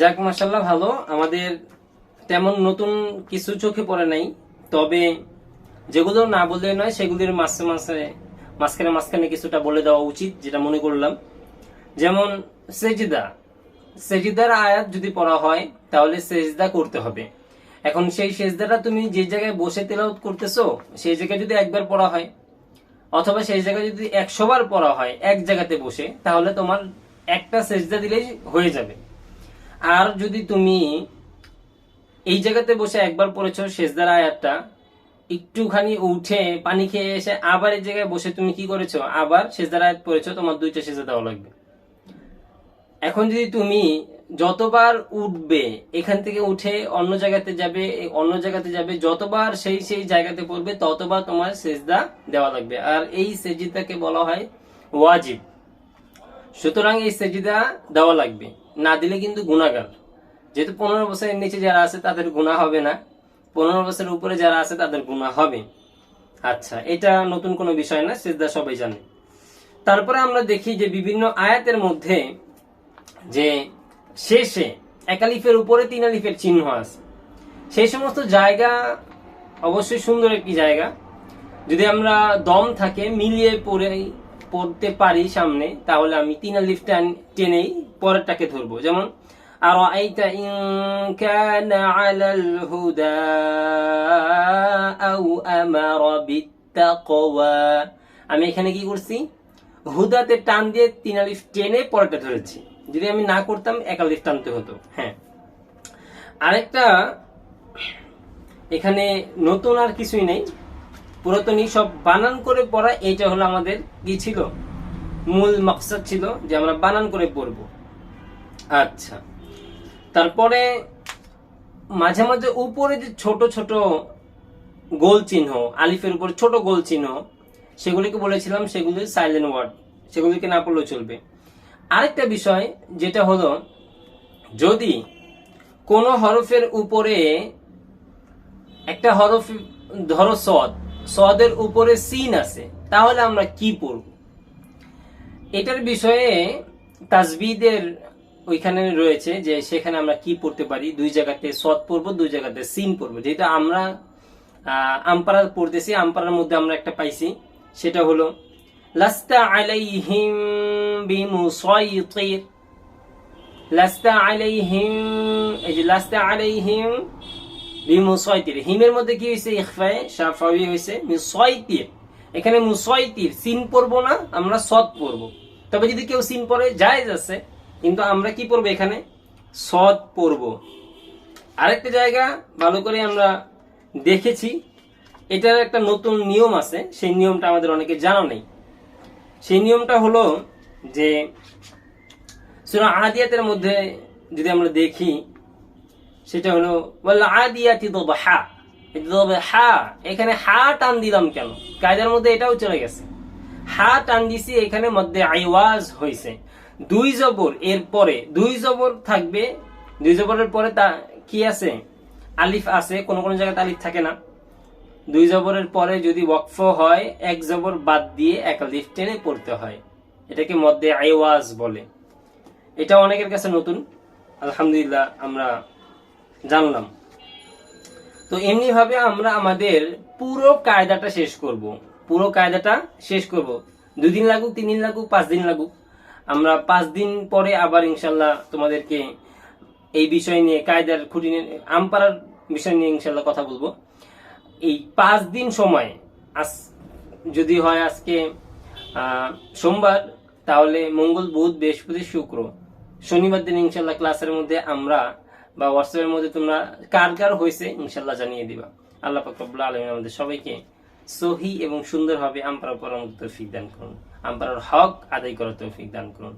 যাক মাসাল্লাহ ভালো। আমাদের তেমন নতুন কিছু চোখে পড়ে নাই। তবে যেগুলো না বললে নয়, সেগুলির মাসে মাসে মাঝখানে মাঝখানে কিছুটা বলে দেওয়া উচিত, যেটা মনে করলাম। যেমন সেজিদা। সেজিদার আয়াত যদি পড়া হয়, তাহলে সেজদা করতে হবে। এখন সেই সেজদাটা তুমি যে জায়গায় বসে তেলাওত করতেছো, সেই জায়গায় যদি একবার পড়া হয়, অথবা সেই জায়গায় যদি একশো বার পড়া হয়, এক জায়গাতে বসে, তাহলে তোমার একটা সেজদা দিলেই হয়ে যাবে। আর যদি তুমি এই জায়গাতে বসে একবার পড়েছো সেজদার আয়াতটা, একটুখানি উঠে পানি খেয়ে এসে আবার এই জায়গায় বসে তুমি কি করেছ? আবার সেজদার আয়াত পড়েছো, তোমার দুইটা সেজদা দেওয়া লাগবে। এখন যদি তুমি যতবার উঠবে, এখান থেকে উঠে অন্য জায়গাতে যাবে, অন্য জায়গাতে যাবে, যতবার সেই সেই জায়গাতে পড়বে, ততবার তোমার সেজদা দেওয়া লাগবে। আর এই সেজিদাকে বলা হয় ওয়াজিব। সুতরাং এই সেজিদা দেওয়া লাগবে। না দিলে কিন্তু গুণাগার। যেহেতু পনেরো বছরের নিচে যারা আছে, তাদের গুণা হবে না। পনেরো বছরের উপরে যারা আছে, তাদের গুণা হবে। আচ্ছা এটা নতুন কোনো বিষয় না সেজদা সবাই জানে। তারপরে আমরা দেখি যে বিভিন্ন আয়াতের মধ্যে যে শেষে একালিফের উপরে তিন আলিফের চিহ্ন আছে। সেই সমস্ত জায়গা অবশ্যই সুন্দর একটি জায়গা। যদি আমরা দম থাকে, মিলিয়ে পড়ে পড়তে পারি সামনে তাহলে আমি তিন আলিফ টান- টেনেই পরেরটাকে ধরবো যেমন আর كان على الهدى أو أمر بالتقوى আমি এখানে কি করছি হুদাতে টান দিয়ে তিন আলিফ টেনে পরেরটা ধরেছি যদি আমি না করতাম এক আলিফ টানতে হতো হ্যাঁ আরেকটা এখানে নতুন আর কিছুই নেই পুরাতনই সব বানান করে পড়া, এইটা হলো আমাদের কি ছিল? মূল মকসদ ছিল যে আমরা বানান করে পড়ব। আচ্ছা। তারপরে মাঝে মাঝে উপরে যে ছোট ছোট গোল চিহ্ন, আলিফের উপরে ছোট গোল চিহ্ন, সেগুলিকে বলেছিলাম, সেগুলি সাইলেন্ট ওয়ার্ড সেগুলিকে না পড়লেও চলবে। আরেকটা বিষয়, যেটা হলো, যদি কোনো হরফের উপরে একটা হরফ ধরো সদ সদের উপরে সিন আছে তাহলে আমরা কি পড়ব? এটার বিষয়ে তাজবিদের ওইখানে রয়েছে যে সেখানে আমরা কি পড়তে পারি? দুই জায়গাতে সদ পড়ব দুই জায়গাতে সিন পড়ব। যেটা আমরা আহ, আমপারা পড়তেছি আমপারার মধ্যে আমরা একটা পাইছি সেটা হলো লাস্তা আলাইহিম বিমুসাইতির। লাস্তা আলাইহিম এই যে লাস্তা আলাইহিম বিমুসাইতির হিমের মধ্যে কি হয়েছে ইখফায়ে, শাফাওয়ি হয়েছে মুসাইতির। এখানে মুসাইতির সিন পড়ব না, আমরা সদ পড়ব। তবে যদি কেউ সিন পড়ে, জায়েজ আছে, কিন্তু আমরা কি পড়ব এখানে? সদ পড়ব। আরেকটা জায়গা ভালো করে আমরা দেখেছি, এটার একটা নতুন নিয়ম আছে, সেই নিয়মটা আমাদের অনেকে জানা নেই। সেই নিয়মটা হলো যে, সুরা আদিয়াতের মধ্যে যদি আমরা দেখি সেটা হলো হা হা এখানে হা টান দিলাম কেন? কায়দার মধ্যে এটাও চলে গেছে। হা টান দিছি, এখানে মধ্যে আইওয়াজ হয়েছে দুই জবর, এর পরে, দুই জবর থাকবে, দুই জবরের পরে তা কি আছে? আলিফ আছে, কোন কোন জায়গাতে আলিফ থাকে না। দুই জবরের পরে যদি ওয়াকফ হয়, এক জবর বাদ দিয়ে এক আলিফ টেনে পড়তে হয়। এটাকে মধ্যে আইওয়াজ বলে। এটা অনেকের কাছে নতুন। আলহামদুলিল্লাহ, আমরা জানলাম। তো এমনি ভাবে আমরা আমাদের পুরো কায়দাটা শেষ করব। পুরো কায়দাটা শেষ করব। দুই দিন লাগুক তিন দিন লাগুক পাঁচ দিন লাগুক। আমরা পাঁচ দিন পরে আবার ইনশাল্লাহ তোমাদেরকে এই বিষয় নিয়ে, কায়দার খুঁটি আমপাড়ার বিষয় নিয়ে ইনশাল্লাহ কথা বলব। এই পাঁচ দিন সময়, আজ যদি হয় আজকে সোমবার, তাহলে মঙ্গল, বুধ, বৃহস্পতি, শুক্র। শনিবার দিন ইনশাল্লাহ ক্লাসের মধ্যে আমরা বা হোয়াটসঅ্যাপের মধ্যে তোমরা কার কার হয়েছে ইনশাল্লাহ জানিয়ে দিবা। আল্লাহ পাকবুল্লা আলমিন আমাদের সবাইকে সহি এবং সুন্দরভাবে আমপারা পরামর্শ তৌফিক দান করুন। আমপারার হক আদায় করার তৌফিক দান করুন।